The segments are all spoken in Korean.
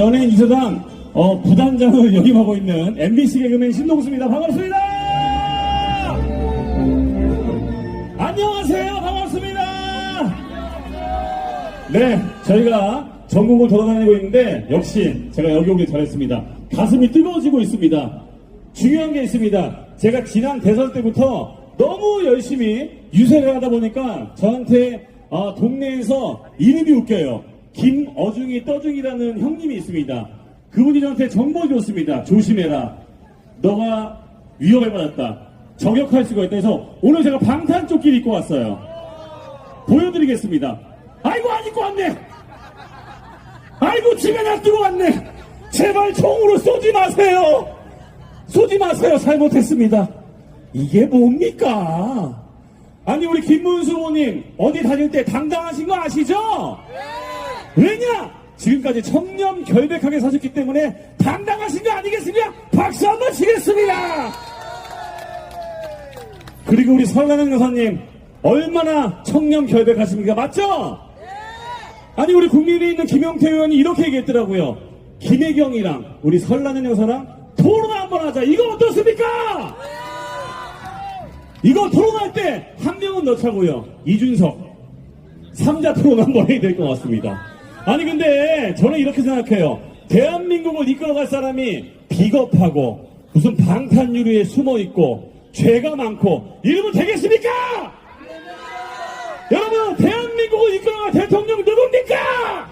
연예인 이사장 어, 부단장을 역임하고 있는 MBC 개그맨 신동수입니다. 반갑습니다. 안녕하세요. 반갑습니다. 네, 저희가 전국을 돌아다니고 있는데 역시 제가 여기 오길 잘했습니다. 가슴이 뜨거워지고 있습니다. 중요한 게 있습니다. 제가 지난 대선 때부터 너무 열심히 유세를 하다 보니까 저한테 어, 동네에서 이름이 웃겨요. 김어중이 떠중이라는 형님이 있습니다. 그분이 저한테 정보 줬습니다. 조심해라. 너가 위협을 받았다. 저격할 수가 있다 해서 오늘 제가 방탄 조끼를 입고 왔어요. 보여드리겠습니다. 아이고 안 입고 왔네. 아이고 집에 놔두고 왔네. 제발 총으로 쏘지 마세요. 쏘지 마세요. 잘못했습니다. 이게 뭡니까? 아니 우리 김문수 의원님 어디 다닐 때 당당하신 거 아시죠? 왜냐? 지금까지 청렴 결백하게 사셨기 때문에 당당하신 거 아니겠습니까? 박수 한번 치겠습니다. 그리고 우리 설나는 여사님 얼마나 청렴 결백하십니까? 맞죠? 아니 우리 국민에 있는 김용태 의원이 이렇게 얘기했더라고요. 김혜경이랑 우리 설나는 여사랑 토론 한번 하자. 이거 어떻습니까? 이거 토론할 때 한 명은 넣자고요. 이준석. 삼자 토론 한번 해야 될 것 같습니다. 아니 근데 저는 이렇게 생각해요. 대한민국을 이끌어갈 사람이 비겁하고 무슨 방탄 유리에 숨어 있고 죄가 많고 이러면 되겠습니까? 여러분 대한민국을 이끌어갈 대통령 누굽니까?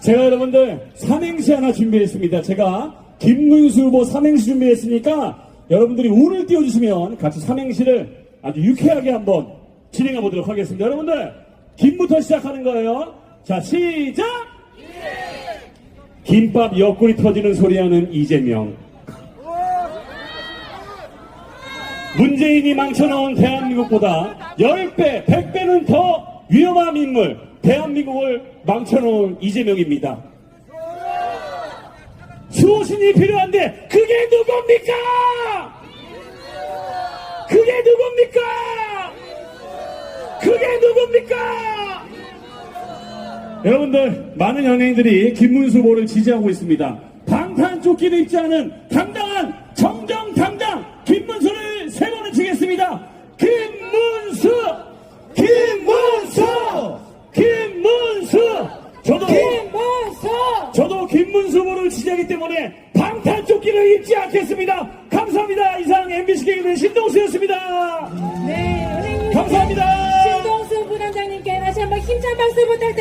제가 여러분들 삼행시 하나 준비했습니다. 제가 김문수 후보 삼행시 준비했으니까 여러분들이 운을 띄워주시면 같이 삼행시를 아주 유쾌하게 한번 진행해 보도록 하겠습니다. 여러분들 김부터 시작하는 거예요. 자 시작. 김밥 옆구리 터지는 소리하는 이재명. 문재인이 망쳐놓은 대한민국보다 10배, 100배는 더 위험한 인물, 대한민국을 망쳐놓은 이재명입니다. 수호신이 필요한데, 그게 누굽니까? 그게 누굽니까? 그게 누굽니까? 여러분들, 많은 연예인들이 김문수 후보를 지지하고 있습니다. 방탄 조끼를 입지 않은 당당한 정정 당당 김문수를 세 번을 치겠습니다. 김문수! 김문수! 김문수! 저도 김문수! 저도 김문수 후보를 지지하기 때문에 방탄 조끼를 입지 않겠습니다. 감사합니다. 이상 MBC 개그맨 신동수였습니다. 네, 연예인 감사합니다. 신동